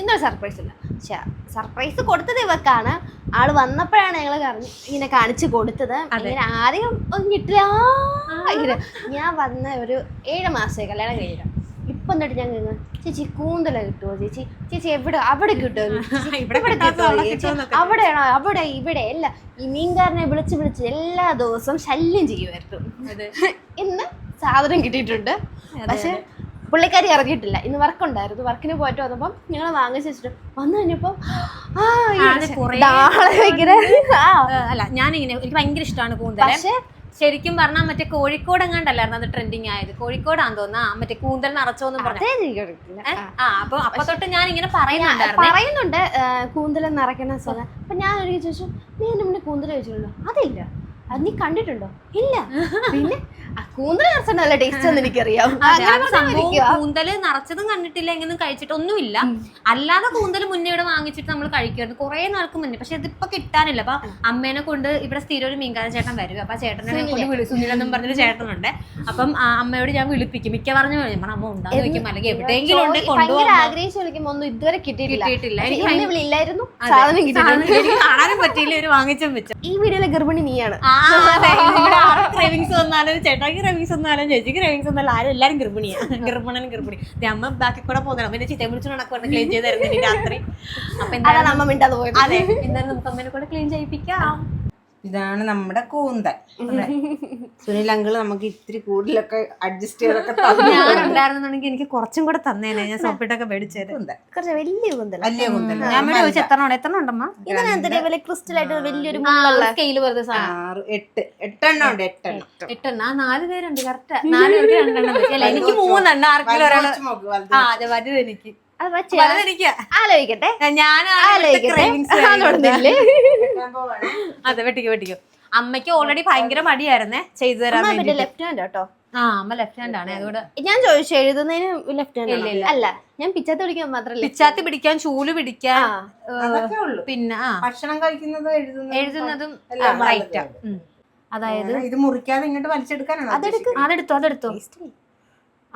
ഇന്നൊരു സർപ്രൈസ് ഇല്ല. സർപ്രൈസ് കൊടുത്തത് ഇവക്കാണ്. ആൾ വന്നപ്പോഴാണ് ഞങ്ങൾ ഇങ്ങനെ കാണിച്ചു കൊടുത്തത്. ഇങ്ങനെ ആരെയും ഒന്നും കിട്ടില്ല ഇങ്ങനെ ഞാൻ വന്ന ഒരു ഏഴ് മാസമായി കല്യാണം കഴിഞ്ഞിട്ട്. ഇപ്പൊ എന്നിട്ട് ഞാൻ കഴിഞ്ഞു ചേച്ചി കൂന്തല കിട്ടുമോ ചേച്ചി? ചേച്ചി എവിടെ അവിടെ കിട്ടുമോ അവിടെയാണോ? അവിടെ ഇവിടെ അല്ല ഈ മീൻകാരനെ വിളിച്ച് വിളിച്ച് എല്ലാ ദിവസവും ശല്യം ചെയ്യുമായിരുന്നു. ഇന്ന് സാധനം കിട്ടിയിട്ടുണ്ട്. പക്ഷെ പുള്ളിക്കാരി ഇറങ്ങിയിട്ടില്ല. ഇന്ന് വർക്ക് ഉണ്ടായിരുന്നു. വർക്കിന് പോയിട്ട് വന്നപ്പം ഞങ്ങൾ വാങ്ങിച്ചു വെച്ചിട്ട് വന്നു കഴിഞ്ഞപ്പോ അല്ല ഞാനിങ്ങനെ എനിക്ക് ഭയങ്കര ഇഷ്ടമാണ് കൂന്തൽ. പക്ഷേ ശരിക്കും പറഞ്ഞാൽ മറ്റേ കോഴിക്കോട് എങ്ങാണ്ടല്ലായിരുന്നു അത് ട്രെൻഡിങ് ആയത്? കോഴിക്കോടാന്ന് തോന്നാ മറ്റേ കൂന്തൽ നിറച്ചോന്നും പറഞ്ഞു ആ. അപ്പൊ അപ്പൊ തൊട്ട് ഞാൻ ഇങ്ങനെ പറയുന്നുണ്ടായിരുന്നു പറയുന്നുണ്ട് കൂന്തൽ നിറയ്ക്കണ സ്ഥലം. അപ്പൊ ഞാൻ ഒരു ചോദിച്ചു നീ എന്റെ കൂന്തൽ കൂന്തല വെച്ചിട്ടുണ്ടോ? അതില്ല. അത് നീ കണ്ടിട്ടുണ്ടോ? ഇല്ല. പിന്നെ കൂന്തൽ കൂന്തല നല്ല ടേസ്റ്റ് ആണെന്ന് എനിക്കറിയാം. കൂന്തൽ നിറച്ചതും കണ്ടിട്ടില്ല എങ്ങനെയും കഴിച്ചിട്ടൊന്നുമില്ല. അല്ലാതെ കൂന്തൽ മുന്നേ ഇവിടെ വാങ്ങിച്ചിട്ട് നമ്മൾ കഴിക്കുമായിരുന്നു. കുറെ നാൾക്ക് മുന്നേ. പക്ഷെ ഇതിപ്പോ കിട്ടാനില്ല. അപ്പൊ അമ്മേനെ കൊണ്ട് ഇവിടെ സ്ഥിരം ഒരു മീൻകാരൻ ചേട്ടൻ വരും. അപ്പൊ ചേട്ടനെ കൊണ്ട് വിളി സുനിലെന്നും പറഞ്ഞൊരു ചേട്ടനുണ്ട്. അപ്പം അമ്മയോട് ഞാൻ വിളിപ്പിക്കും. മിക്ക പറഞ്ഞു അമ്മ ഉണ്ടാകും അല്ലെങ്കിൽ എവിടെയെങ്കിലും ഉണ്ട് കൊണ്ടുപോകാം ആഗ്രഹിച്ചു വിളിക്കുമ്പോ ഒന്നും ഇതുവരെ കിട്ടിയിട്ടില്ല. ഇല്ലായിരുന്നു സാധനം എനിക്ക് കാണാനും പറ്റിയില്ല. ഒരു വാങ്ങിച്ചും വെച്ചു. ഈ വീഡിയോയിലെ ഗർഭിണി നീയാണ്. ക്രേവിങ്സ് വന്നാലും ചേട്ടാക്ക് ക്രേവിങ്സ് വന്നാലും ചേച്ചിക്ക് ക്രേവിങ്സ് വന്നാലും ആരും എല്ലാരും ഗർഭിണിയാ. ഗർഭിണനും ഗർഭിണി. അമ്മ ബാക്കി കൂടെ പോകുന്നതാണ്. പിന്നെ ചിറ്റ വിളിച്ചു നടക്കുവാണ് ക്ലീൻ ചെയ്ത് തരുന്നത് രാത്രി. അപ്പൊ എന്തായാലും അമ്മ മിണ്ടാതെ പോയത്. അതെ എന്തായാലും നമുക്ക് അമ്മേനെ കൂടെ ക്ലീൻ ചെയ്യിപ്പിക്കാം. ഇതാണ് നമ്മുടെ കൂന്തൽ. സുനിൽ അങ്കിൾ നമുക്ക് ഇത്തിരി കൂടുതലൊക്കെ അഡ്ജസ്റ്റ് ചെയ്തൊക്കെ തന്നു. ഞാൻ ഉണ്ടായിരുന്നുണ്ടെങ്കിൽ എനിക്ക് കുറച്ചും കൂടെ തന്നേനെ. ഞാൻ സോപ്പിട്ടൊക്കെ മേടിച്ചത് കുറച്ച് വലിയ കൂന്തല വലിയ കൂന്തൽ. ഞാൻ മേടിച്ച് ചോദിച്ചു എത്ര ഉണ്ട്? എത്ര ഉണ്ടമ്മ? ഇതിനെന്തിനാ വലിയ ക്രിസ്റ്റൽ ആയിട്ട് വലിയൊരു സ്കെയിൽ വെറുതെ സാധനം. ആറ് എട്ട്. എട്ടെണ്ണം ഉണ്ട് എട്ടെണ്ണം. എട്ടെണ്ണ. ആ നാല് പേരുണ്ട് കറക്റ്റ് നാല് പേർക്ക് രണ്ടെണ്ണം. വെച്ച്. എനിക്ക് മൂന്നെണ്ണം. ആർക്കെങ്കിലും ആ അതെ വലുത് എനിക്ക്. ആലോചിക്കട്ടെ. ഞാൻ ആലോചിക്കട്ടെ. ആലോചില്ലേ അതെ വെട്ടിക്കോ വെട്ടിക്കോ. അമ്മയ്ക്ക് ഓൾറെഡി ഭയങ്കര മടിയായിരുന്നേ ചെയ്തു തരാൻ ലെഫ്റ്റ് ഹാൻഡ് കേട്ടോ? ആ അമ്മ ലെഫ്റ്റ് ഹാൻഡ് ആണ് അതുകൊണ്ട് ഞാൻ ചോദിച്ചു എഴുതുന്നതിന് ലെഫ്റ്റ് ഹാൻഡ് ഇല്ല. അല്ല ഞാൻ പിച്ചാത്തി പിടിക്കാൻ മാത്രല്ല പിച്ചാത്തി പിടിക്കാൻ ചൂൽ പിടിക്കാൻ അതൊക്കെ ഉള്ളു. പിന്നെ ഭക്ഷണം കഴിക്കുന്നതും എഴുതുന്നതും റൈറ്റാ അതായത് ഇത് മുറിക്കാതെ ഇങ്ങോട്ട് വലിച്ചെടുക്കാനാണ്. അതെടുത്തു അതെടുത്തു.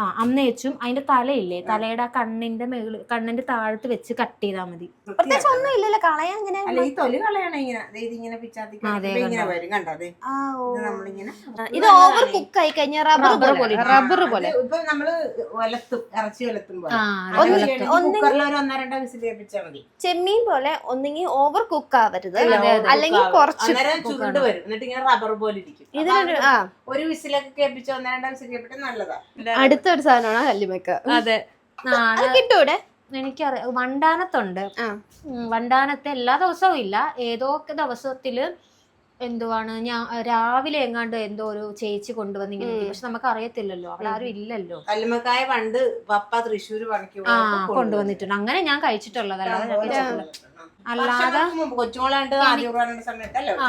ആ അമ്മയച്ചും അതിന്റെ തലയില്ലേ? തലയുടെ ആ കണ്ണിന്റെ മേൾ കണ്ണിന്റെ താഴത്ത് വെച്ച് കട്ട് ചെയ്താൽ മതി. പ്രത്യേകിച്ച് ഒന്നും ഇല്ലല്ലോ കളയാൻ അങ്ങനെ അല്ല ഈ തൊലി കളയണ ഇങ്ങനെ. ദേ ഇതിങ്ങനെ പിച്ചാത്തി അതെ, കഴിക്കുമ്പോ ഇങ്ങനെ വരും ആ, ഓ. നമ്മളിങ്ങനെ ഇത് ഓവർ കുക്ക് ആയി കഴിഞ്ഞാൽ റബ്ബർ പോലെ. റബ്ബർ പോലെ. അത് ഇപ്പൊ നമ്മൾ ഒലത്തും ഇറച്ചി ഒലത്തും പോലെ. ആ അത് ഒന്ന് വേണമെങ്കിൽ കുക്കറിൽ ഒരു ഒന്നോ രണ്ടോ വിസിൽ കേൾപ്പിച്ചാൽ മതി. ചെമ്മീൻ പോലെ ഒന്നെങ്കിൽ ഓവർ കുക്ക് ആവരുത്. അല്ലെങ്കിൽ കുറച്ച് അന്നേരം ചുരുണ്ട് വരും. എന്നിട്ട് ഇങ്ങനെ റബ്ബർ പോലെ ഇരിക്കും. ഇതിനൊരു ആ. ഒരു വിസിലൊക്കെ കേൾപ്പിച്ച് ഒന്നോ രണ്ടോ വിസിൽ കേൾപ്പിട്ട് നല്ലതാ. അടുത്തൊരു സാധനമാണ് കല്ലുമക്ക അതെ. കിട്ടൂടെ? എനിക്കറിയാം. വണ്ടാനത്തുണ്ട്. വണ്ടാനത്ത് എല്ലാ ദിവസവും ഇല്ല. ഏതൊക്കെ ദിവസത്തിൽ എന്തുവാണ് ഞാൻ രാവിലെ എങ്ങാണ്ട് എന്തോ ഒരു ചേച്ചി കൊണ്ടുവന്നിങ്ങനെ പക്ഷെ നമുക്ക് അറിയത്തില്ലല്ലോ അവിടെ ആരും ഇല്ലല്ലോ. കല്ലുമക്കായ പണ്ട് പപ്പ തൃശ്ശൂർ പണിക്ക് ആ പോയപ്പോ കൊണ്ടുവന്നിട്ടുണ്ട്. അങ്ങനെ ഞാൻ കഴിച്ചിട്ടുള്ളത് അല്ലാതെ ഞാൻ അല്ലാതെ കൊച്ചുമോളാണ്ട് ആദ്യ കുർബാനയുടെ സമയത്തല്ലേ ആ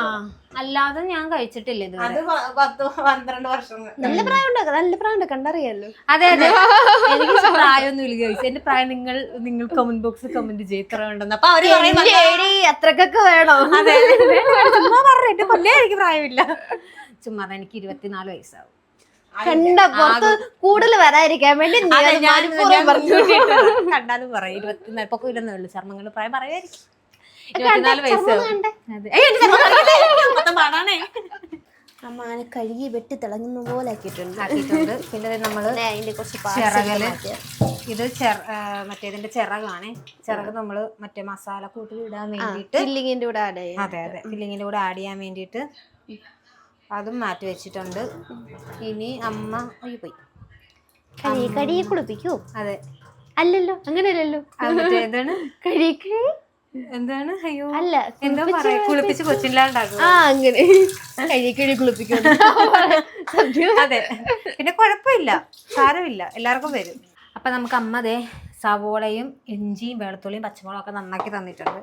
അല്ലാതെ ഞാൻ കഴിച്ചിട്ടില്ല ഇത് അത് പ- പത്ത് പന്ത്രണ്ട് വർഷം നല്ല പ്രായം ഉണ്ടാക്കാം നല്ല പ്രായം ഉണ്ടാക്കാം കണ്ടറിയാലോ. അതെ അതെ. എനിക്ക് പ്രായമൊന്നും ഇല്ല കഴിച്ചു എന്റെ പ്രായം നിങ്ങൾ നിങ്ങൾ കമന്റ് ബോക്സിൽ കമന്റ് ചെയ്തിട്ടുണ്ടെന്ന് അപ്പൊ അവർ എടി അത്രക്കൊക്കെ വേണോ? അതെ ചുമ്മാ പറഞ്ഞിട്ട് കൊല്ലേ എനിക്ക് പ്രായമില്ല. ചുമ്മാ അതാ, എനിക്ക് ഇരുപത്തിനാല് വയസ്സാവും. കണ്ട പുറത്ത് കൂടുതൽ വരാതിരിക്കാൻ വേണ്ടി നീ അത് ഞാൻ- മനഃപൂർവം പറഞ്ഞു കണ്ടാലും പറയും ഇരുപത്തിനാല്. പൊക്കം ഇല്ലെന്നേ ഉള്ളൂ. ചർമ്മങ്ങൾ പ്രായം പറയായിരിക്കും ഇരുപത്തിനാല് വയസ്സാവും. അതെ. ഏയ്, എന്റെ ചർമ്മം? കാണിക്കല്ലേ? മൊത്തം അമ്മ അങ്ങനെ കഴുകി വെട്ടി തിളങ്ങുന്ന പോലെ ആക്കിയിട്ടുണ്ട്. ആക്കിയിട്ടുണ്ട്. പിന്നെ നമ്മൾ അതിന്റെ കുറച്ച് ചിറകൽ. ഇത് മറ്റേതിന്റെ ചിറകാണ്. ചിറക് നമ്മൾ മറ്റേ മസാല കൂട്ടിൽ ഇടാൻ വേണ്ടിയിട്ട് ഫില്ലിങ്ങിന്റെ കൂടെ ആഡ് ചെയ്യാം. അതെ അതെ. ഫില്ലിങ്ങിന്റെ കൂടെ ആഡ് ചെയ്യാൻ വേണ്ടിയിട്ട് അതും മാറ്റി വെച്ചിട്ടുണ്ട്. ഇനി അമ്മ പോയി. കഴുകി കഴുകി കുളിപ്പിക്കൂ? അതെ. അല്ലല്ലോ അങ്ങനെയല്ലല്ലോ. എന്താണ് കഴുകി. എന്താണ്? അയ്യോ അല്ല എന്തോ പറയാ? കുളിപ്പിച്ച് കൊച്ചില്ലാണ്ടാക്കും ആ അങ്ങനെ. കുളിപ്പിക്കൂ. അതെ. പിന്നെ കുഴപ്പമില്ല. സാരമില്ല. എല്ലാവർക്കും വരും. അപ്പൊ നമുക്ക് അമ്മ ദേ സവോളയും ഇഞ്ചിയും വെളുത്തുള്ളിയും പച്ചമുളകും ഒക്കെ നന്നാക്കി തന്നിട്ടുണ്ട്.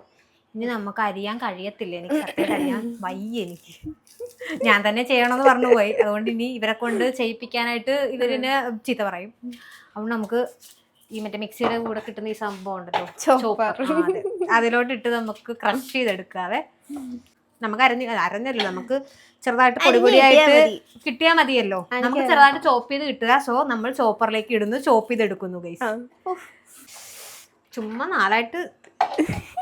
ഇനി നമുക്ക് അരിയാൻ കഴിയത്തില്ല. എനിക്ക് സത്യം അറിയാൻ വയ്യ എനിക്ക്. ഞാൻ തന്നെ ചെയ്യണമെന്ന് പറഞ്ഞു പോയി. അതുകൊണ്ട് ഇനി ഇവരെ കൊണ്ട് ചെയ്യിപ്പിക്കാനായിട്ട് ഇവരിനെ ചീത്ത പറയും. അതുകൊണ്ട് നമുക്ക് ഈ മറ്റേ മിക്സിയുടെ കൂടെ കിട്ടുന്ന ഈ സംഭവം ഉണ്ടല്ലോ. ചോപ്പർ ആ, ഇട്ട് അതിലോട്ടിട്ട് നമുക്ക് ക്രഷ് ചെയ്തെടുക്കാതെ നമുക്ക് അരഞ്ഞ് അരഞ്ഞല്ലോ നമുക്ക് ചെറുതായിട്ട് പൊടി അരിഞ്ഞ് പൊടിയായിട്ട് കിട്ടിയാ കിട്ടിയാൽ മതിയല്ലോ. നമുക്ക് ചെറുതായിട്ട് ചോപ്പ് ചെയ്ത് കിട്ടുക. സോ നമ്മൾ ചോപ്പറിലേക്ക് ഇടുന്നു ചോപ്പ് ചെയ്തെടുക്കുന്നു ഗൈസ്. ചുമ്മാ നാളായിട്ട് ആഹാ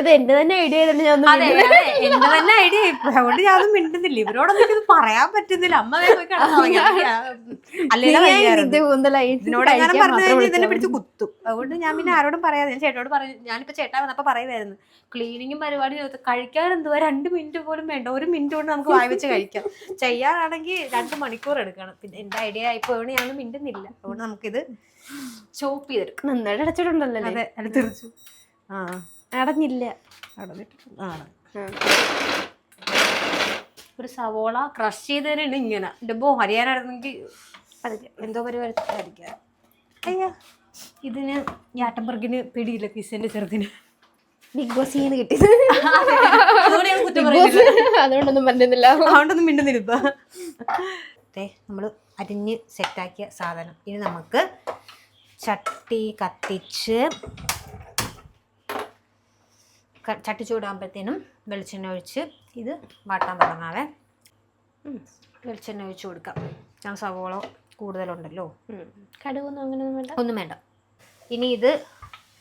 ഇത് എന്റെ തന്നെ ഐഡിയ ഞാൻ ഒന്ന് അതെ അതെ എന്റെ തന്നെ ഐഡിയ അതുകൊണ്ട് ഞാനൊന്നും മിണ്ടുന്നില്ല. ഇവരോടൊന്നും എനിക്കത് പറയാൻ പറ്റുന്നില്ല. അമ്മ വേഗം പോയി കിടന്നുറങ്ങി. അല്ലേലും ഞാൻ വയ്യായിരുന്നു. ഇത് കൂന്തലായി ഇതിനോട് എങ്ങനെ പറഞ്ഞു കഴിഞ്ഞാൽ ഇതിനെ പിടിച്ച് കുത്തും. അതുകൊണ്ട് ഞാൻ പിന്നെ ആരോടും പറയാതെ ഞാൻ ചേട്ടനോട് പറഞ്ഞു ഞാനിപ്പോ ചേട്ടാ വന്നപ്പോ പറയുമായിരുന്നു ക്ലീനിങ്ങും പരിപാടി കഴിക്കാൻ എന്തുവാ? രണ്ട് മിനിറ്റ് പോലും വേണ്ട. ഒരു മിനിറ്റ് കൊണ്ട് നമുക്ക് വായി വെച്ച് കഴിക്കാം. ചെയ്യാനാണെങ്കിൽ രണ്ട് മണിക്കൂർ എടുക്കണം. പിന്നെ എന്റെ ഐഡിയ ആയിപ്പോ ഞാൻ മിണ്ടുന്നില്ല. അതുകൊണ്ട് നമുക്കിത് ചോപ്പ് ചെയ്തെടുക്കാം. നന്നായിട്ട് അടച്ചിട്ടുണ്ടല്ലോ അല്ലേ? അതെ അത് തീർച്ചു ആ. അടഞ്ഞില്ല. അടഞ്ഞിട്ടുണ്ട് ഒരു സവോള ക്രഷ് ചെയ്തതിനാണ് ഇങ്ങനെ. ഡബോ ഹരിയാനായിരുന്നെങ്കിൽ എന്തോ പരിപാടിയായിരിക്കാം. അയ്യ. ഇതിന് ഞാട്ടംബർഗിന് പിടിയില്ല കിസിന്റെ ചെറുതിന്. ബിഗ് ബോസ് നിന്ന് കിട്ടി അതുകൊണ്ട് ഞാൻ കുറ്റം പറയുന്നില്ല. അതുകൊണ്ടൊന്നും മിണ്ടുന്നില്ല അതുകൊണ്ടൊന്നും മിണ്ടുന്നില്ല ഇപ്പൊ. നമ്മൾ അരിഞ്ഞ് സെറ്റാക്കിയ സാധനം. ഇനി നമുക്ക് ചട്ടി കത്തിച്ച് ചട്ടി ചൂടാകുമ്പോഴത്തേനും വെളിച്ചെണ്ണ ഒഴിച്ച് ഇത് വാട്ടാൻ തുടങ്ങാവേ. വെളിച്ചെണ്ണ ഒഴിച്ച് കൊടുക്കാം. ഞാൻ സവോള കൂടുതലുണ്ടല്ലോ. കടുകൊന്നും അങ്ങനെയൊന്നും വേണ്ട. ഒന്നും വേണ്ട. ഇനി ഇത്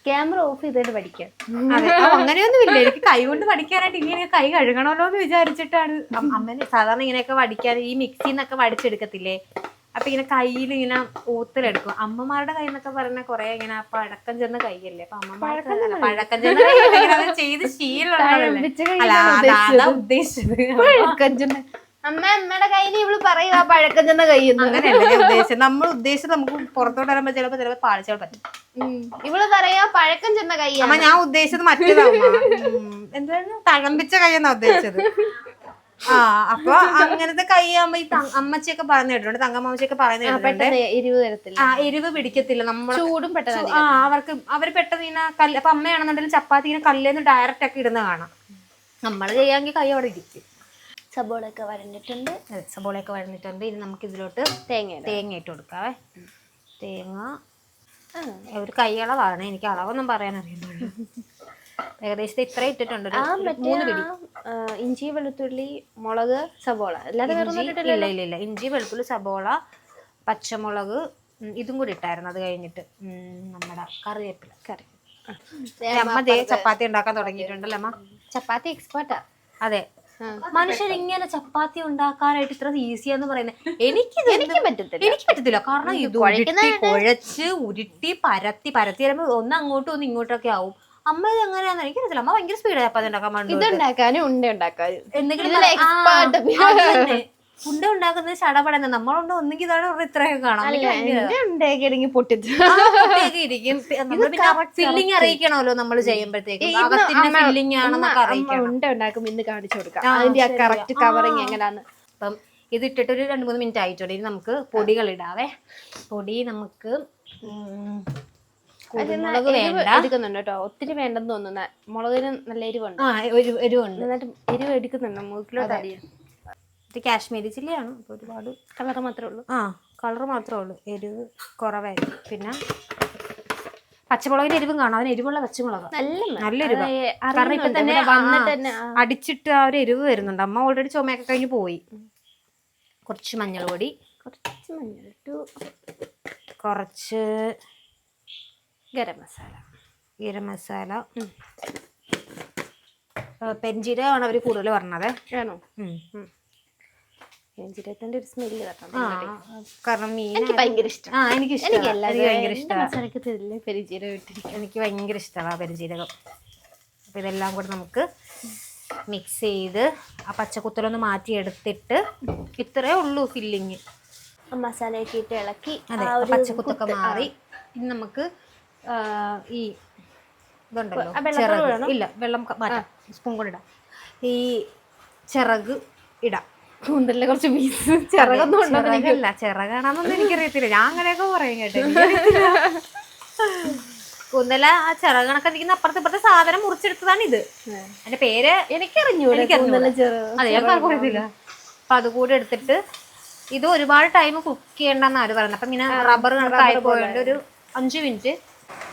ക്യാമറ ഓഫ് ചെയ്തിട്ട് പഠിക്കാം. അതെ ആ, അങ്ങനെയൊന്നും ഇല്ല എനിക്ക് കൈ കൊണ്ട് പഠിക്കാനായിട്ട് ഇങ്ങനെ കൈ കഴുകണമല്ലോ എന്ന് വിചാരിച്ചിട്ടാണ്. അമ്മ അമ്മേനെ സാധാരണ ഇങ്ങനെയൊക്കെ വടിക്കാൻ ഈ മിക്സിന്നൊക്കെ വടിച്ചെടുക്കത്തില്ലേ? അപ്പൊ ഇങ്ങനെ കയ്യിൽ ഇങ്ങനെ ഊത്തലെടുക്കും. അമ്മമാരുടെ കൈ എന്നൊക്കെ പറഞ്ഞ കൊറേ ഇങ്ങനെ പഴക്കം ചെന്ന കൈയല്ലേ? അപ്പൊ അമ്മമാർക്ക് പഴക്കം ചെന്ന അത് ചെയ്ത് അതാ ഉദ്ദേശിച്ചത്. അമ്മ അമ്മയുടെ കയ്യിൽ ഇവൾ പറയുക പഴക്കം ചെന്ന കൈ അങ്ങനെയല്ല ഉദ്ദേശിച്ചത്. നമ്മൾ ഉദ്ദേശിച്ചത് നമുക്ക് പുറത്തോട്ട് വരുമ്പോ ചിലപ്പോ ചിലപ്പോ പാളിച്ചാൽ പറ്റും. ഇവൾ പറയാ പഴക്കം ചെന്ന കൈ അമ്മ ഞാൻ ഉദ്ദേശിച്ചത് മറ്റേതാ എന്താണ് തഴമ്പിച്ച കൈ എന്നാ ഉദ്ദേശിച്ചത്? ആ അപ്പൊ അങ്ങനത്തെ കൈയാകുമ്പോ ഈ ത- അമ്മച്ചിയൊക്കെ പറഞ്ഞു കേട്ടിട്ടുണ്ട് തങ്കമാമച്ചിയൊക്കെ പറയുന്ന കേട്ടിട്ടുണ്ട്. എരിവ് തരത്തില്ല ആ എരിവ് പിടിക്കത്തില്ല. നമ്മൾ ചൂടും പെട്ടെന്ന് ആ അവർക്ക് അവർ പെട്ടെന്ന് ഇങ്ങനെ കല്ല് അപ്പൊ അമ്മയാണെന്നുണ്ടെങ്കിൽ ചപ്പാത്തി ഇങ്ങനെ കല്ലേന്ന് ഡയറക്റ്റ് ഒക്കെ ഇടുന്ന കാണാം. നമ്മൾ ചെയ്യാമെങ്കിൽ കൈ അവിടെ ഇരിക്കും. സബോള ഒക്കെ വരണ്ടിട്ടുണ്ട് അതെ സബോളയൊക്കെ വരഞ്ഞിട്ടുണ്ട്. ഇനി നമുക്ക് ഇതിലോട്ട് തേങ്ങ തേങ്ങ ഇട്ട് കൊടുക്കാവേ. തേങ്ങ. ഒരു കൈ അളവാണ് എനിക്ക് അളവൊന്നും പറയാൻ അറിയുന്നുള്ളൂ ഏകദേശം ഇത്ര ഇട്ടിട്ടുണ്ട് ഇഞ്ചി വെളുത്തുള്ളി മുളക് സബോള ഇല്ല ഇല്ല ഇല്ല. ഇഞ്ചി വെളുത്തുള്ളി സബോള പച്ചമുളക് ഇതും കൂടി ഇട്ടായിരുന്നു. അത് കഴിഞ്ഞിട്ട് നമ്മുടെ കറിവേപ്പില. കറി. അമ്മ ചപ്പാത്തി ഉണ്ടാക്കാൻ തുടങ്ങിയിട്ടുണ്ടല്ലോ അമ്മ ചപ്പാത്തി എക്സ്പേർട്ടാ. അതെ. മനുഷ്യർ ഇങ്ങനെ ചപ്പാത്തി ഉണ്ടാക്കാനായിട്ട് ഇത്ര ഈസിയാന്ന് പറയുന്നത് എനിക്ക് എനിക്ക് പറ്റത്തില്ല. എനിക്ക് പറ്റത്തില്ല. കാരണം ഇത് കുഴച്ച് ഉരുട്ടി പരത്തി പരത്തി വരുമ്പോ ഒന്ന് അങ്ങോട്ടും ഒന്ന് ഇങ്ങോട്ടൊക്കെ ആവും. അമ്മ ഇത് എങ്ങനെയാന്ന് എനിക്കറിയത്തില്ല. അമ്മ ഭയങ്കര സ്പീഡ് ചപ്പാത്തി ഉണ്ടാക്കാൻ വേണ്ടി ഇതുണ്ടാക്കാനും ഉണ്ട ഉണ്ടാക്കാനും. എന്തെങ്കിലും ഇതിൽ പറ- ആ, expert. അത് തന്നെ. ഫുഡ് ഉണ്ടാക്കുന്നത് ചടപടന്ന്. നമ്മളുണ്ട് ഒന്നെങ്കിൽ ഇതാണ് പറഞ്ഞ ഇത്രയൊക്കെ കാണാം. എന്റെ പൊട്ടിച്ചു ഫില്ലിങ് അറിയിക്കണമല്ലോ നമ്മൾ ചെയ്യുമ്പോഴത്തേക്കും. അകത്തിന്റെ ഫില്ലിങ് ആണെന്നൊക്കെ അറിയിക്കണം. ഉണ്ട ഇന്ന് കാണിച്ചു കൊടുക്കാം. ആ, അതിന്റെ ആ ശരിയാ. കറക്റ്റ് കവറിങ് എങ്ങനെയാന്ന്. അപ്പം ഇത് ഇട്ടിട്ട് ഒരു രണ്ട് മൂന്ന് മിനിറ്റ് ആയിട്ടുണ്ട്. ഇനി നമുക്ക് പൊടികൾ ഇടാവേ. പൊടി നമുക്ക് ഉം, കുരുമുളക് എരിവ് വേണ്ട. എടുക്കുന്നുണ്ട് കേട്ടോ. ഒത്തിരി വേണ്ടെന്ന് തോന്നുന്ന. മുളകിന് നല്ല എരിവുണ്ട്. ആ ഒരു എരിവുണ്ട്. എന്നിട്ട് എരിവ് എടുക്കുന്നുണ്ട്. മൂക്കിലോട്ട് അറിയാം ഇത് കാശ്മീരി ചില്ലിയാണ്. അപ്പോൾ ഒരുപാട് കളർ മാത്രമേ ഉള്ളൂ. ആ കളർ മാത്രമേ ഉള്ളൂ. എരിവ് കുറവായിരിക്കും. പിന്നെ പച്ചമുളകിന് എരിവും കാണാം. അതിന് എരിവുള്ള പച്ചമുളക്. നല്ല എരിവ്. എരിവാ. കാരണം ഇപ്പൊ തന്നെ അടിച്ചിട്ട് ആ ഒരു എരിവ് വരുന്നുണ്ട്. അമ്മ ഓൾറെഡി ചുമയൊക്കെ കഴിഞ്ഞ് പോയി. കുറച്ച് മഞ്ഞൾ പൊടി കുറച്ച് മഞ്ഞൾ കുറച്ച് ഗരം മസാല. ഗരം മസാല. പെൻജീരകമാണ് അവർ കൂടുതൽ പറഞ്ഞത് ആണോ? ഉം. ജീരകത്തിന്റെ ഒരു സ്മെല്ല് കാരണം മീൻ എനിക്ക് ഭയങ്കര ഇഷ്ടം. ആ എനിക്ക് ഇഷ്ടമാണ് പെരുജീരകം എനിക്ക് ഭയങ്കര ഇഷ്ടമാണ് പെരിജീരകം ഇട്ടിരിക്കും. എനിക്ക് ഭയങ്കര ഇഷ്ടമാണ് അപ്പം ഇതെല്ലാം കൂടെ നമുക്ക് മിക്സ് ചെയ്ത് ആ പച്ചക്കുത്തലൊന്ന് മാറ്റി എടുത്തിട്ട് ഇത്രേ ഉള്ളൂ ഫില്ലിങ് മസാല ഇട്ട് ഇളക്കി ഒരു പച്ചക്കുത്തൊക്കെ കുത്ത്, മാറി ഇനി നമുക്ക് ഈ ഇതുണ്ടല്ലോ. ചിറക്. ഇല്ല വെള്ളം മാറ്റാം. സ്പൂൺ കൊണ്ടിടാം ഈ ചിറക് ഇടാം. കൂന്തലിലെ കുറച്ച് പീസ് ചിറകൊന്നും ഉണ്ടെന്നില്ല ചിറകാണെന്നൊന്നും എനിക്കറിയത്തില്ല. ഞാൻ അങ്ങനെയൊക്കെ പറയും കേട്ടോ. കൂന്തല ആ ചിറകണക്കെ നിൽക്കുന്ന അപ്പുറത്തെ ഇപ്പുറത്തെ സാധനം മുറിച്ചെടുത്തതാണ് ഇത് അതിന്റെ പേര് ചിറക്. അതെ ഞാൻ പറഞ്ഞില്ല അപ്പൊ അതുകൂടി എടുത്തിട്ട് ഇത് ഒരുപാട് ടൈം കുക്ക് ചെയ്യണ്ടെന്നാണ് അവർ പറയുന്നത്. അപ്പൊ ഇങ്ങനെ റബ്ബർ കണക്കായി പോയോണ്ട് ഒരു അഞ്ചു മിനിറ്റ്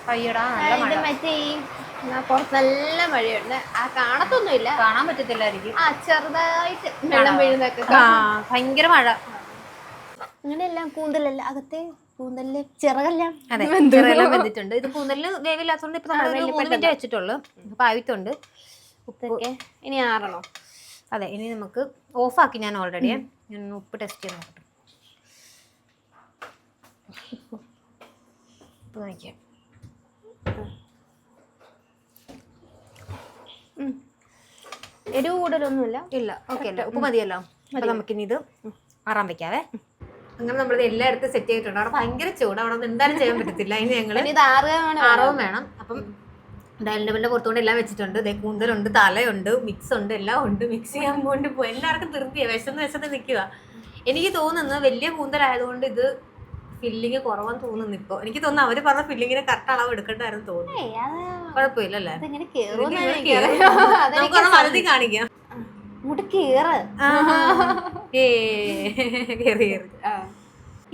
കൈയിടാ നല്ല മഴ. മറ്റേ ഈ പുറത്ത് നല്ല മഴയുണ്ട്. ആ കാണത്തൊന്നുമില്ല. കാണാൻ പറ്റത്തില്ലായിരിക്കും. ആ ചെറുതായിട്ട് വെള്ളം വീഴുന്നൊക്കെ ഭയങ്കര മഴ. അങ്ങനെയെല്ലാം കൂന്തലല്ല അകത്തെ കൂന്തലിൽ ചിറകെല്ലാം. അതെ ചെറുതെല്ലാം വെന്തിട്ടുണ്ട്. ഇത് കൂന്തലിൽ വേവില്ലാത്തതുകൊണ്ട് ഇപ്പൊ നമ്മൾ മൂന്ന് മിനിറ്റ് വെച്ചിട്ടുള്ളൂ. അപ്പൊ ആവിത്തുണ്ട് ഇനി ആറണോ. അതെ ഇനി നമുക്ക് ഓഫാക്കി ഞാൻ ഓൾറെഡി ഞാൻ ഉപ്പ് ടെസ്റ്റ് ചെയ്ത് നോക്കട്ടെ. ഉപ്പ് നോക്കിയാൽ എരിവ് കൂടുതലൊന്നുമില്ല. ഇല്ല. ഓക്കെ അല്ല ഉപ്പ് മതിയല്ലോ. അപ്പൊ നമുക്കിനി ഇത് മാറാൻ വെക്കാവേ. അങ്ങനെ നമ്മളിത് എല്ലായിടത്തും സെറ്റ് ചെയ്തിട്ടുണ്ട്. അവിടെ ഭയങ്കര ചൂട്. അവിടെ എന്തായാലും ചെയ്യാൻ പറ്റത്തില്ല. അതിന് ഞങ്ങൾ ഇത് ആറവും വേണം. അപ്പം ഡൈനിങ് ടേബിളിന്റെ പുറത്തുകൊണ്ട് എല്ലാം വെച്ചിട്ടുണ്ട്. ഇതേ കൂന്തലുണ്ട് തലയുണ്ട് മിക്സ് ഉണ്ട് എല്ലാം ഉണ്ട്. മിക്സ് ചെയ്യാൻ കൊണ്ട് പോയി എല്ലാവർക്കും തൃപ്തിയാ വിശന്ന് വിശന്ന് നിൽക്കുക എനിക്ക് തോന്നുന്നു വലിയ കൂന്തലായതുകൊണ്ട് ഇത് ഫില്ലിങ് കുറവാന്ന് തോന്നുന്നു ഇപ്പൊ. എനിക്ക് തോന്നുന്നു അവർ പറഞ്ഞ ഫില്ലിങ്ങിന് കറക്റ്റ് അളവ് എടുക്കണ്ടായിരുന്നു തോന്നുന്നു. കുഴപ്പമില്ലല്ലേ നമുക്ക്. വലുതി കാണിക്കാം.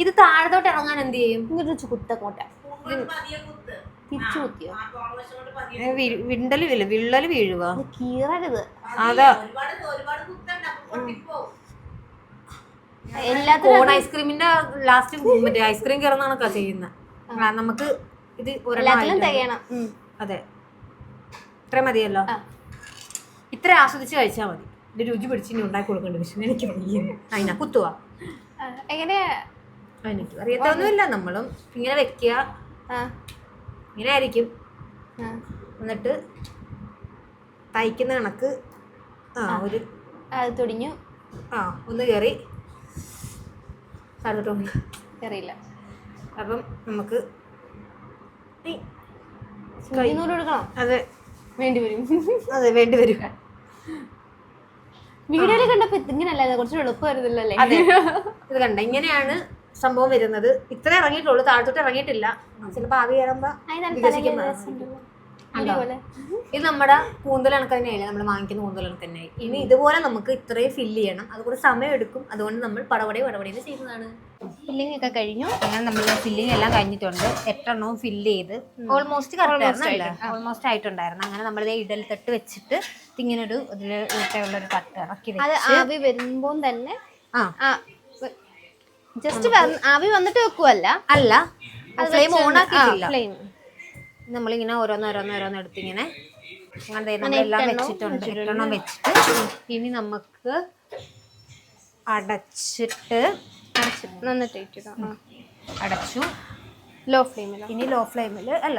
ഇത് താഴത്തോട്ട് ഇറങ്ങാൻ എന്ത് ചെയ്യും? ഇങ്ങോട്ട് വെച്ച് കുത്തങ്ങോട്ട തിരിച്ചു കുത്തിയോ? വിണ്ടൽ വീഴുക കീറരുത്. അതാ. കോൺ ഐസ്ക്രീമിന്റെ ലാസ്റ്റ് മറ്റേ ഐസ്ക്രീം കയറുന്നതാണൊക്കെ ചെയ്യുന്നത് നമുക്ക് ഇത് ഒരെണ്ണം. അതെ. ഇത്ര മതിയല്ലോ? ഇത്ര ആസ്വദിച്ച് കഴിച്ചാൽ മതി. ഇത് രുചി പിടിച്ച് ഇനി ഉണ്ടാക്കി കൊടുക്കേണ്ട വിഷയം എനിക്ക്. അതിനാ കുത്തുവാ? ആ, എങ്ങനെ? എനിക്ക് അറിയത്തൊന്നുമില്ല. നമ്മളും ഇങ്ങനെ വെക്കുക. ഇങ്ങനെ ആയിരിക്കും. എന്നിട്ട് തയ്ക്കുന്ന കണക്ക് ആ ഒരു തുടിഞ്ഞു. ആ ഒന്ന് കയറി താഴോട്ട് അറിയില്ല. അപ്പം നമുക്ക് നൂൽ അതെ. വേണ്ടി വരും. അതെ വേണ്ടി വരും. വീഡിയോയിൽ കണ്ടപ്പോ ഇങ്ങനല്ല കുറച്ച് എളുപ്പമായിരുന്നില്ലല്ലേ അതെ. ഇത് കണ്ട? ഇങ്ങനെയാണ് സംഭവം വരുന്നത്. ഇത്ര ഇറങ്ങിയിട്ടുള്ളൂ. താഴത്തോട്ട് ഇറങ്ങിയിട്ടില്ല. ചിലപ്പോ ആവി കയറുമ്പോ വികസിക്കും. അതേപോലെ ഇത് നമ്മുടെ കൂന്തൽ കണക്ക് തന്നെയല്ലേ നമ്മൾ വാങ്ങിക്കുന്ന കൂന്തൽ കണക്ക് തന്നെ ഇനി ഇതുപോലെ നമുക്ക് ഇത്രയും ഫില്ല് ചെയ്യണം. അതുകൂടെ സമയം എടുക്കും അതുകൊണ്ട് നമ്മൾ പടപടി പടപടിയിൽ ചെയ്യുന്നതാണ്. ഫില്ലിംഗ് ഒക്കെ കഴിഞ്ഞു. അങ്ങനെ നമ്മൾ ഫില്ലിംഗ് എല്ലാം കഴിഞ്ഞിട്ടുണ്ട്. എട്ടെണ്ണവും ഫില്ല് ചെയ്ത്. ഓൾമോസ്റ്റ് ഓൾമോസ്റ്റ് ആയിട്ടുണ്ടായിരുന്നു. അങ്ങനെ നമ്മൾ ഇടൽ തട്ട് വെച്ചിട്ട് ഇങ്ങനെ ഒരു ഇതിൽ ഉള്ള ഒരു തട്ട് ഇറക്കി അത് ആവി വരുമ്പോൾ തന്നെ ആ. ജസ്റ്റ് ആവി വന്നിട്ട് വെക്കുവല്ല? അല്ല. ഫ്ലെയിം ഓൺ ആക്കിയിട്ടില്ല. ഫ്ലെയിം നമ്മളിങ്ങനെ ഓരോന്നോരോന്നോരോന്ന് എടുത്തിങ്ങനെ നമ്മളെല്ലാം വെച്ചിട്ടുണ്ട്. എട്ടെണ്ണം വെച്ചിട്ട് ഇനി നമുക്ക് അടച്ചിട്ട് അടച്ചു. ലോ. ഫ്ലെയിമിൽ ഇനി ലോ ഫ്ലെയിമിൽ അല്ല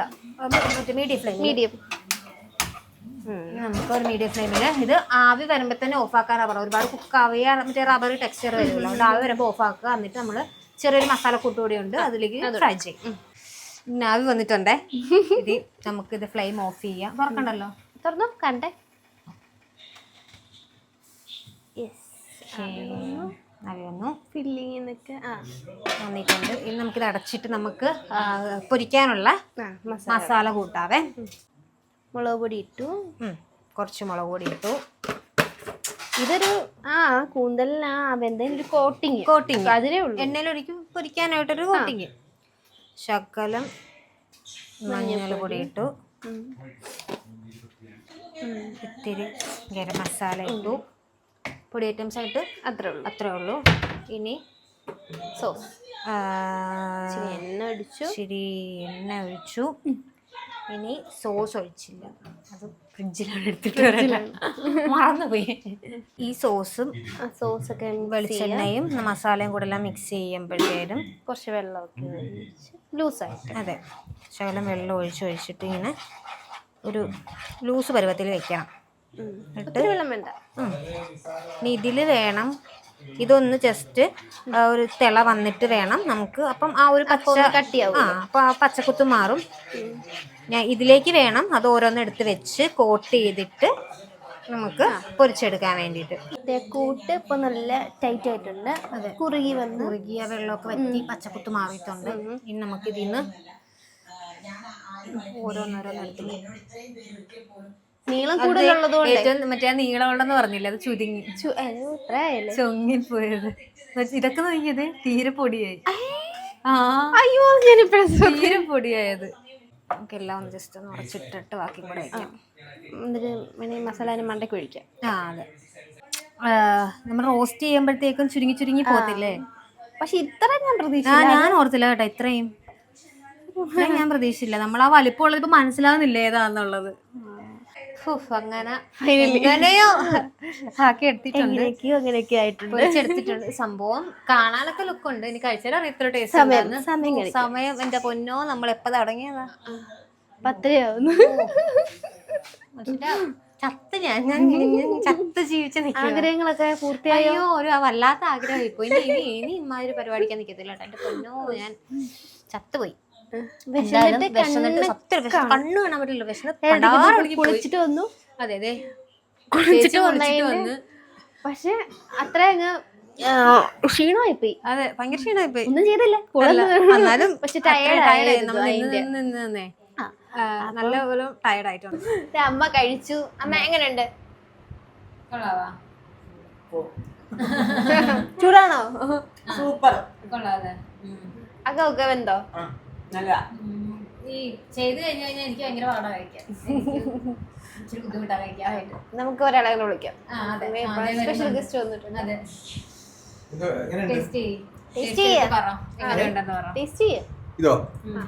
മീഡിയം ഫ്ലെയിം മീഡിയം നമുക്ക് ഒരു മീഡിയം ഫ്ലെയിമിൽ ഇത് ആവി വരുമ്പോൾ തന്നെ ഓഫ് ആക്കാനാണ് പറയുക ഒരുപാട് കുക്ക് ആവിയ മറ്റേ റബ്ബർ ടെക്സ്ചർ വരുമല്ലോ. അതുകൊണ്ട് ആവി വരുമ്പോൾ ഓഫ് ആക്കുക. എന്നിട്ട് നമ്മൾ ചെറിയൊരു മസാല കൂട്ടുകൂടി ഉണ്ട്. അതിലേക്ക് ഫ്രൈ ചെയ്യും. ആവി വന്നിട്ടുണ്ടേ. ഇത് നമുക്ക് ഇത് ഫ്ലെയിം ഓഫ് ചെയ്യാം. തുറക്കണ്ടല്ലോ? തുറന്നു? കണ്ടേ. വന്നു. വന്നിട്ടുണ്ട്. ഇനി നമുക്കിത് അടച്ചിട്ട് നമുക്ക് പൊരിക്കാനുള്ള മസാല. കൂട്ടാവേ. മുളക് പൊടി ഇട്ടു. കുറച്ച് മുളക് പൊടി ഇട്ടു. ഇതൊരു ആ കൂന്തലിന് ആ വെന്തതിന് ഒരു കോട്ടിങ് കോട്ടിങ് അതിനേ ഉള്ളൂ. എണ്ണയിലൊരിക്കും പൊരിക്കാനായിട്ടൊരു കോട്ടിങ് ശകലം മഞ്ഞൾ പൊടി ഇട്ടു ഇത്തിരി ഗരം മസാല ഇട്ടു. പൊടി ഐറ്റംസ് ആയിട്ട് അത്രേ ഉള്ളൂ. അത്രേ ഉള്ളൂ. ഇനി സോസ്. എണ്ണ ഒഴിച്ചു. ശരി എണ്ണ ഒഴിച്ചു. ഇനി സോസ് ഒഴിച്ചില്ല. അത് ഫ്രിഡ്ജിലാണ് എടുത്തിട്ട്. മറന്നുപോയി. ഈ സോസും ആ സോസ് ഒക്കെ വെളിച്ചെണ്ണയും മസാലയും കൂടെ എല്ലാം മിക്സ് ചെയ്യുമ്പോഴത്തേനും കുറച്ച് വെള്ളമൊക്കെ ഒഴിച്ച് ലൂസായിട്ട് അതെ. ശകലം വെള്ളം ഒഴിച്ച് ഒഴിച്ചിട്ട് ഇങ്ങനെ ഒരു ലൂസ് പരുവത്തിൽ വെക്കണം. എന്നിട്ട് വെള്ളം വേണ്ട. ഇനി ഇതിൽ വേണം ഇതൊന്ന് ജസ്റ്റ് ഒരു തിള വന്നിട്ട് വേണം നമുക്ക്. അപ്പം ആ ഒരു പച്ച കട്ടിയാവും ആ അപ്പം ആ പച്ചക്കുത്ത് മാറും. ഞാൻ ഇതിലേക്ക് വേണം അത് ഓരോന്ന് എടുത്ത് വെച്ച് കോട്ട് ചെയ്തിട്ട് നമുക്ക് പൊരിച്ചെടുക്കാൻ വേണ്ടിയിട്ട്. കൂട്ട് ഇപ്പൊ നല്ല ടൈറ്റ് ആയിട്ടുണ്ട്. കുറുകി വന്ന്. കുറുകിയ വെള്ളമൊക്കെ വറ്റി പച്ചക്കുത്ത് മാറിയിട്ടുണ്ട്. ഇനി നമുക്ക് ഇതിന്ന് ഓരോന്നോരോന്നെടുത്ത് നീളം കൂടുതലുള്ളത് ഏറ്റവും മറ്റേ നീളമുള്ളെന്ന് പറഞ്ഞില്ല? അത് ചുരുങ്ങി. ചു- പോയത്. ഇതൊക്കെ നോക്കിയത് തീരെ പൊടിയായി. അയ്യോ ഞാനിപ്പോഴും തീരെ പൊടിയായത്. നമുക്ക് എല്ലാം ഒന്ന് ജസ്റ്റ് ഒന്ന് ഉറച്ചിട്ടിട്ട് ബാക്കി കൂടെ വയ്ക്കാം എന്നിട്ട് പിന്നെ മസാല മണ്ടയ്ക്ക് ഒഴിക്കാം. ആ അതെ. നമ്മൾ റോസ്റ്റ് ചെയ്യുമ്പോഴത്തേക്കും ചുരുങ്ങി ചുരുങ്ങി പോകത്തില്ലേ? പക്ഷെ ഇത്ര ഞാൻ പ്രതീക്ഷിച്ചില്ല. ഞാൻ ഓർത്തില്ല കേട്ടോ ഇത്രയും. ഞാൻ പ്രതീക്ഷിച്ചില്ല. നമ്മൾ ആ വലിപ്പമുള്ളത് ഇപ്പൊ മനസ്സിലാവുന്നില്ല ഏതാന്നുള്ളത്. അങ്ങനെ എങ്ങനെയോ ആക്കി എടുത്തിട്ടുണ്ട്. അങ്ങനെയൊക്കെ ആയിട്ടുണ്ട്. പൊരിച്ചെടുത്തിട്ടുണ്ട് സംഭവം കാണാനൊക്കെ ലുക്ക് ഉണ്ട്. ഇനി കഴിച്ചാൽ അറിയത്തില്ല ടേസ്റ്റ് സമയം-. എന്റെ പൊന്നോ നമ്മൾ എപ്പോ തുടങ്ങിയതാ? പത്തരയാവുന്നു. ചത്ത് ഞാൻ. ഞാൻ ചത്ത് ജീവിച്ച ആഗ്രഹങ്ങളൊക്കെ പൂർത്തിയായോ? ഒരു വല്ലാത്ത ആഗ്രഹം ഇപ്പൊ ഇനി ഇനി ഇമാതിരി പരിപാടിക്കാൻ നിൽക്കത്തില്ല കേട്ടോ. എന്റെ പൊന്നോ ഞാൻ ചത്തുപോയി. എന്തായാലും വിശന്നിട്ട് വിശന്നിട്ട് കണ്ണ് സത്യം വിശന്ന് കണ്ണു കാണാൻ പറ്റില്ല. വിശന്ന് ഏതൊക്കെ ഒഴുകി പോയി. കുളിച്ചിട്ട് വന്നു. അതെ അതെ. കുളിച്ചിട്ട് ചേച്ചി കുളിച്ചിട്ട് വന്നതിന്റെ- വന്ന്. പക്ഷെ അത്ര അങ്ങ് ക്ഷീണമായി പോയി അതെ ഭയങ്കര ക്ഷീണമായി പോയി ഒന്നും ചെയ്തില്ല. അല്ല, എന്നാലും പക്ഷെ അത്രയും ടയേർഡ് tired ആയി. നമ്മൾ നിന്ന് നിന്ന് നിന്ന് നിന്നേ. ആ, നല്ല പോലെ ടയർഡ് ആയിട്ടുണ്ട്. അമ്മ കഴിച്ചു. അമ്മ എങ്ങനെയുണ്ട്? കൊള്ളാവാ. ചൂടാണോ? സൂപ്പർ. കൊള്ളാതെ അക ഒക്കെ വെന്തോ നല്ലതാ. ഈ ചെയ്ത് കഴിഞ്ഞു കഴിഞ്ഞാൽ എനിക്ക് ഭയങ്കര പാടാ കഴിക്കാൻ. ഇച്ചിരി ബുദ്ധിമുട്ടാ കഴിക്കാനായിട്ട് നമുക്ക് ഒരാളെ കൂടെ വിളിക്കാം. ആ അതെ. സ്പെഷ്യൽ ഗസ്റ്റ് വന്നിട്ടുണ്ട്. അതെ. ഇത് എങ്ങനെയുണ്ട്? ടേസ്റ്റ് ചെയ്യ്. Taste ടേസ്റ്റ് ചെയ്യ്. ചെയ്ത് പറ എങ്ങനെയുണ്ടെന്ന് പറ. ടേസ്റ്റ് ചെയ്യ. ഇതോ? ഉം.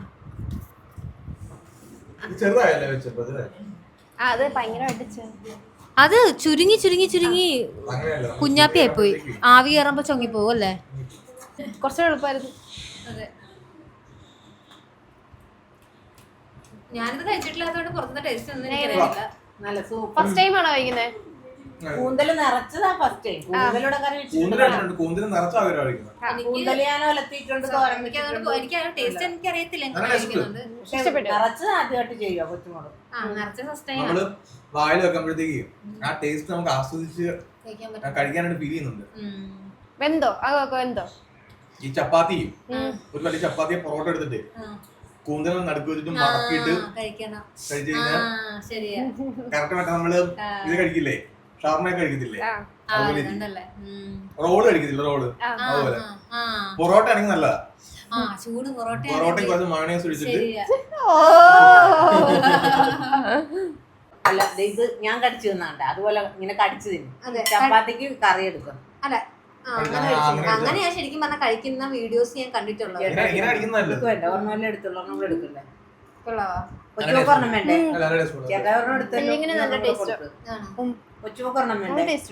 ഇത് ചെറുതായല്ലേ വെച്ചപ്പോ ഇത് ആ അത് ഭയങ്കരമായിട്ട് ചെ- അത് ചുരുങ്ങി ചുരുങ്ങി ചുരുങ്ങി അങ്ങനെയല്ല. കുഞ്ഞാപ്പിയായി പോയി. ആവി കയറുമ്പോ ചൊങ്ങി പോകും അല്ലേ കുറച്ചുകൂടെ എളുപ്പമായിരുന്നു. അതെ. ഞാനിത് കഴിച്ചിട്ടില്ലാത്തതുകൊണ്ട് പുറത്തുനിന്ന് ടേസ്റ്റ് ഒന്നും എനിക്കറിയില്ല നല്ല സൂപ്പർ ഫസ്റ്റ് ടൈം ആണോ കഴിക്കുന്നത് കൂന്തൽ നിറച്ചതാ ഫസ്റ്റ് ടൈം കൂന്തലൂടെ കറി വെച്ചിട്ടുണ്ട് കൂന്തലുണ്ട് കൂന്തൽ നിറച്ച ആഗ്രഹം കഴിക്കുന്നത് കൂന്തൽ ഞാൻ ഒലത്തിയിട്ടുണ്ട് എനിക്ക് അതുകൊണ്ട് എനിക്ക് ആ ടേസ്റ്റ് എനിക്ക് അറിയത്തില്ല എനിക്ക് നല്ല taste. കഴിക്കുന്നുണ്ട്. പക്ഷെ ഇഷ്ടപ്പെട്ടു. നിറച്ചത് ആദ്യമായിട്ട് ചെയ്യുക കൊച്ചുമോൾ. ആ നിറച്ച ഫസ്റ്റ് ടൈം നമ്മൾ വായിൽ വെക്കുമ്പോഴത്തേക്ക് ആ ടേസ്റ്റ് നമുക്ക് ആസ്വദിച്ച് കഴിക്കാൻ ആ പറ്റും. കഴിക്കാനായിട്ട് ഫീൽ ചെയ്യുന്നുണ്ട്. ഉം. വെന്തോ? അകൊക്കെ വെന്തോ? ഈ ചപ്പാത്തി ഒരു വലിയ ചപ്പാത്തിയെ പൊറോട്ട എടുത്തിട്ട്. ആ. കൂന്തലും നടുക്ക് വെച്ചിട്ട് മടക്കിയിട്ട് കഴിച്ചു കഴിഞ്ഞാൽ കറക്റ്റ് മറ്റേ നമ്മൾ ഇത് കഴിക്കില്ലേ? ഷാർമ കഴിക്കത്തില്ലേ. റോൾ കഴിക്കത്തില്ല റോൾ? അതുപോലെ. പൊറോട്ട ആണെങ്കിൽ നല്ലതാ. ചൂട് പൊറോട്ട കുറച്ച് മയണേസ് ഒഴിച്ചിട്ട്. അല്ല ഇത് ഞാൻ കടിച്ചു തിന്നാണ്ട് അതുപോലെ ഇങ്ങനെ കടിച്ചു തിന്നു. ചപ്പാത്തിക്ക് കറി എടുക്കും. അല്ല അങ്ങനെ ഞാൻ ശരിക്കും പറഞ്ഞാൽ കഴിക്കുന്ന വീഡിയോസ് ഞാൻ കണ്ടിട്ടുള്ളത്. എടുത്തുള്ളൂ എടുക്കണ്ടേ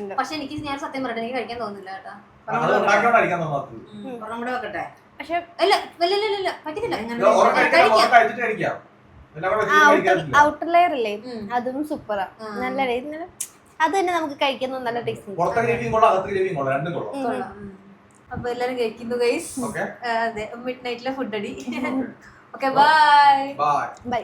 ഉണ്ട്. പക്ഷെ എനിക്ക് ഞാൻ സത്യം പറയട്ടെ എനിക്ക് കഴിക്കാൻ തോന്നുന്നില്ല കേട്ടാ. കൂടെ വെക്കട്ടെ. പക്ഷെ അല്ല പറ്റത്തില്ല ഔട്ടർ ലെയർ ഇല്ലേ? അതും സൂപ്പറാ നല്ല രീതി നല്ല അത് തന്നെ നമുക്ക് കഴിക്കുന്ന നല്ല ടേസ്റ്റ്. അപ്പൊ എല്ലാരും കഴിക്കുന്നു ഗൈസ് ഓക്കെ അതെ മിഡ് നൈറ്റിലെ ഫുഡ് അടി. Okay bye bye